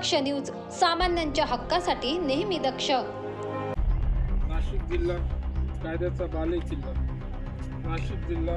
दक्ष news सामान्यांच्या हक्कासाठी नेहमी दक्ष. नाशिक जिल्हा कायद्याचा बाले किल्ला नाशिक जिल्हा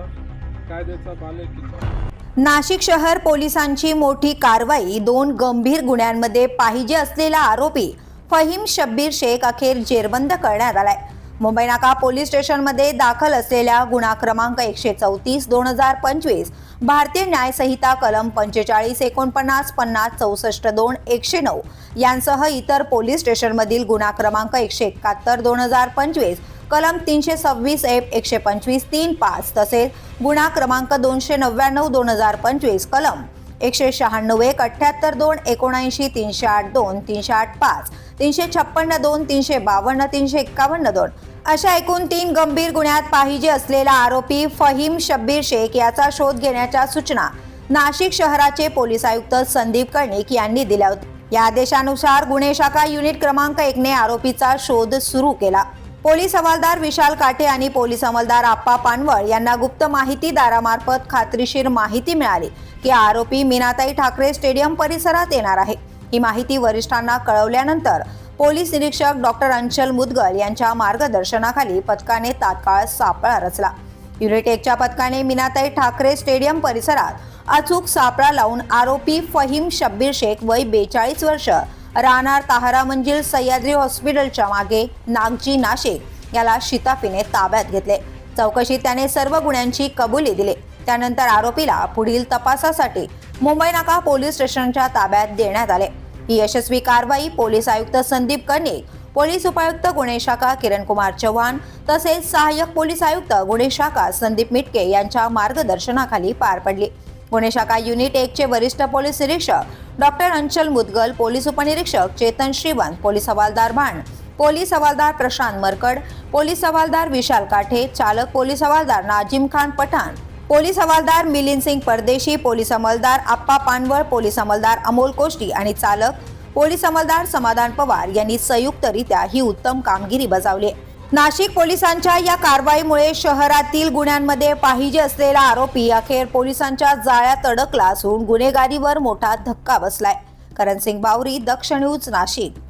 कायद्याचा बाले किल्ला नाशिक शहर पोलिसांची मोठी कारवाई दोन गंभीर गुन्ह्यांमध्ये पाहिजे असलेला आरोपी फहीम शब्बीर शेख अखेर जेरबंद करण्यात आलाय. मुंबई नाका पोलीस स्टेशनमध्ये दाखल असलेल्या गुन्हा क्रमांक एकशे चौतीस दोन हजार पंचवीस भारतीय न्याय संहिता कलम पंचेचाळीस एकोणपन्नास पन्नास चौसष्ट दोन एकशे नऊ यांसह इतर पोलीस स्टेशनमधील गुन्हा क्रमांक एकशे एकाहत्तर दोन हजार पंचवीस कलम तीनशे सव्वीस एफ एकशे पंचवीस तीन पाच तसेच गुन्हा क्रमांक दोनशे नव्याण्णव दोन हजार पंचवीस कलम एकशे शहाण्णव एक अठ्ठ्याहत्तर दोन एकोणऐंशी तीनशे आठ दोन तीनशे आठ पाच तीनशे छप्पन्न दोन तीनशे बावन्न तीनशे एक्कावन्न दोन अशा एकूण तीन गंभीर गुन्ह्यात पाहिजे असलेला आरोपी फहीम शब्बीर शेख याचा शोध घेण्याच्या सूचना नाशिक शहराचे पोलीस आयुक्त संदीप कर्णिक यांनी दिल्या होत्या या आदेशानुसार गुन्हे शाखा युनिट क्रमांक एकने आरोपीचा शोध सुरू केला. पोलीस हवालदार विशाल काटे आणि पोलीस अंमलदार आप्पा पानवळ यांना गुप्त माहितीदारामार्फत खात्रीशीर माहिती मिळाली की आरोपी मीनाताई ठाकरे स्टेडियम परिसरात येणार आहे. ही माहिती वरिष्ठांना कळवल्यानंतर पोलीस निरीक्षक डॉक्टर अंचल मुदगल यांच्या मार्गदर्शनाखाली पथकाने तात्काळ सापळा रचला. युनिटेकच्या पथकाने मीनाताई ठाकरे स्टेडियम परिसरात अचूक सापळा लावून आरोपी फहीम शब्बीर शेख वय बेचाळीस वर्ष राहणार ताहरा मंजिल सह्याद्री हॉस्पिटलच्या मागे नागजी नाशिक याला शिताफीने ताब्यात घेतले. चौकशीत त्याने सर्व गुन्ह्यांची कबुली दिली. त्यानंतर आरोपीला पुढील तपासासाठी मुंबई नाका पोलीस स्टेशनच्या ताब्यात देण्यात आले. ही यशस्वी कारवाई पोलीस आयुक्त संदीप कर्णिक पोलीस उपायुक्त गुन्हे शाखा किरण कुमार चव्हाण तसेच सहाय्यक पोलीस आयुक्त गुन्हे शाखा संदीप मिटके यांच्या मार्गदर्शनाखाली पार पडली. गुन्हे शाखा युनिट एकचे वरिष्ठ पोलीस निरीक्षक डॉक्टर अंचल मुदगल पोलीस उपनिरीक्षक चेतन श्रीवंत पोलीस हवालदार भांड पोलीस हवालदार प्रशांत मरकड पोलीस हवालदार विशाल काठे चालक पोलीस हवालदार नाजिम खान पठाण पोलीस हवालदार मिलिंद सिंग परदेशी पोलीस अंमलदार आप्पा पानवळ पोलीस अंमलदार अमोल कोष्टी आणि चालक पोलीस अंमलदार समाधान पवार यांनी संयुक्तरित्या ही उत्तम कामगिरी बजावली. नाशिक पोलिसांच्या या कारवाईमुळे शहरातील गुन्ह्यांमध्ये पाहिजे असलेला आरोपी अखेर पोलिसांच्या जाळ्यात अडकला असून गुन्हेगारीवर मोठा धक्का बसलाय. करण सिंग बावरी दक्ष न्यूज नाशिक.